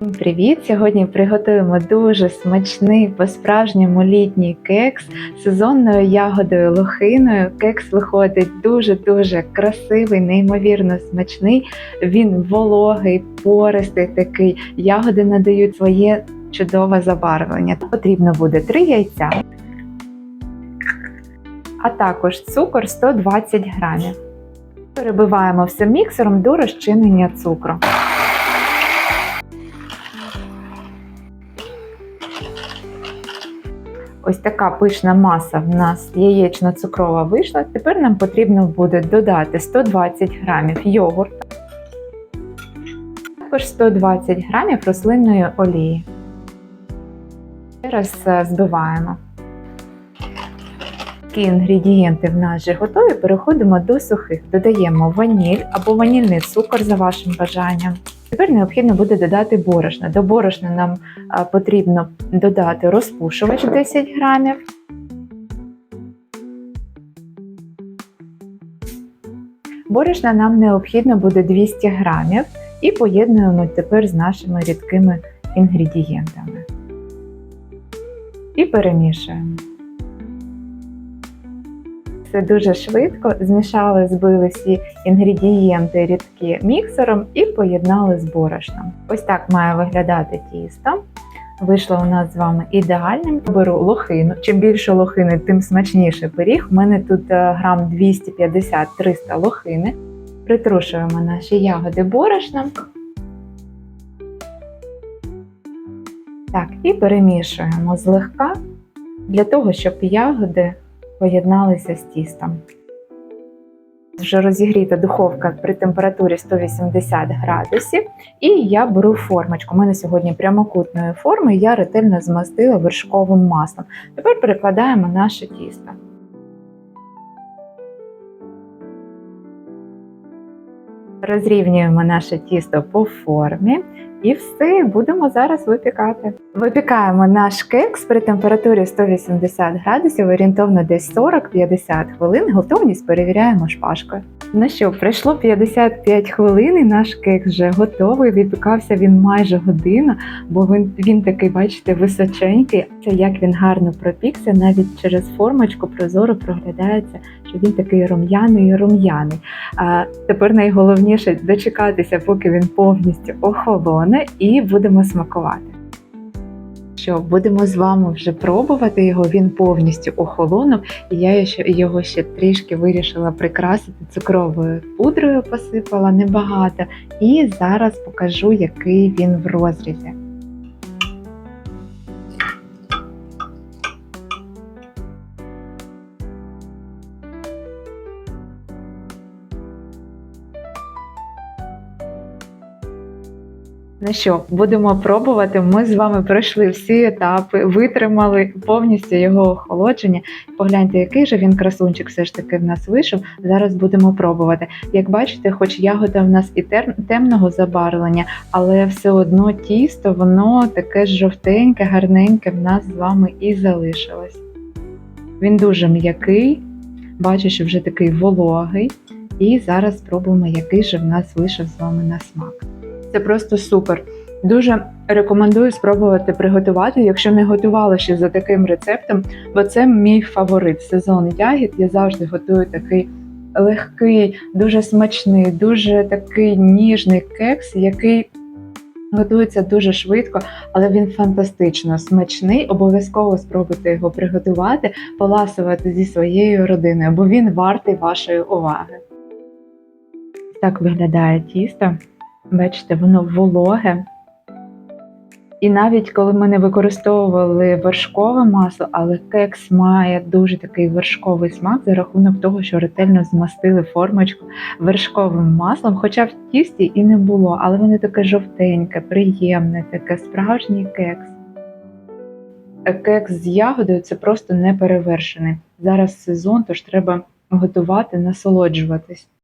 Привіт! Сьогодні приготуємо дуже смачний по-справжньому літній кекс сезонною ягодою лохиною. Кекс виходить дуже-дуже красивий, неймовірно смачний. Він вологий, пористий такий. Ягоди надають своє чудове забарвлення. Потрібно буде 3 яйця, а також цукор 120 грамів. Перебиваємо все міксером до розчинення цукру. Ось така пишна маса в нас яєчно-цукрова вийшла. Тепер нам потрібно буде додати 120 грамів йогурту, також 120 грамів рослинної олії. Зараз е, збиваємо. Такі інгредієнти в нас вже готові. Переходимо до сухих. Додаємо ваніль або ванільний цукор за вашим бажанням. Тепер необхідно буде додати борошно. До борошна нам потрібно додати розпушувач 10 грамів. Борошна нам необхідно буде 200 грамів і поєднуємо тепер з нашими рідкими інгредієнтами. І перемішуємо. Все дуже швидко змішали, збили всі інгредієнти рідкі міксером і поєднали з борошном. Ось так має виглядати тісто. Вийшло у нас з вами ідеальним. Беру лохину. Чим більше лохини, тим смачніше пиріг. У мене тут е, грам 250-300 лохини. Притрушуємо наші ягоди борошном. Так, і перемішуємо злегка для того, щоб ягоди поєдналися з тістом. Вже розігріта духовка при температурі 180 градусів. І я беру формочку. У мене сьогодні прямокутної форми, я ретельно змастила вершковим маслом. Тепер перекладаємо наше тісто. Розрівнюємо наше тісто по формі. І все, будемо зараз випікати. Випікаємо наш кекс при температурі 180 градусів, орієнтовно десь 40-50 хвилин. Готовність перевіряємо шпажкою. Ну що, пройшло 55 хвилин, і наш кекс вже готовий. Випікався він майже годину, бо він, він такий, бачите, височенький. Це як він гарно пропікся, навіть через формочку прозоро проглядається, що він такий рум'яний рум'яний. А тепер найголовніше дочекатися, поки він повністю охолоне, і будемо смакувати. Що будемо з вами вже пробувати його, він повністю охолонув, і я його ще трішки вирішила прикрасити цукровою пудрою, посипала небагато, і зараз покажу, який він в розрізі. Ну що, будемо пробувати. Ми з вами пройшли всі етапи, витримали повністю його охолодження. Погляньте, який же він красунчик все ж таки в нас вийшов. Зараз будемо пробувати. Як бачите, хоч ягода в нас і темного забарвлення, але все одно тісто, воно таке жовтеньке, гарненьке в нас з вами і залишилось. Він дуже м'який, бачу, що вже такий вологий. І зараз спробуємо, який же в нас вийшов з вами на смак. Це просто супер. Дуже рекомендую спробувати приготувати, якщо не готувала ще за таким рецептом, бо це мій фаворит сезон ягід. Я завжди готую такий легкий, дуже смачний, дуже такий ніжний кекс, який готується дуже швидко, але він фантастично смачний. Обов'язково спробуйте його приготувати, поласувати зі своєю родиною, бо він вартий вашої уваги. Так виглядає тісто. Бачите, воно вологе. І навіть коли ми не використовували вершкове масло, але кекс має дуже такий вершковий смак за рахунок того, що ретельно змастили формочку вершковим маслом, хоча в тісті і не було, але воно таке жовтеньке, приємне, таке справжній кекс. Кекс з ягодою це просто неперевершений. Зараз сезон, тож треба готувати, насолоджуватись.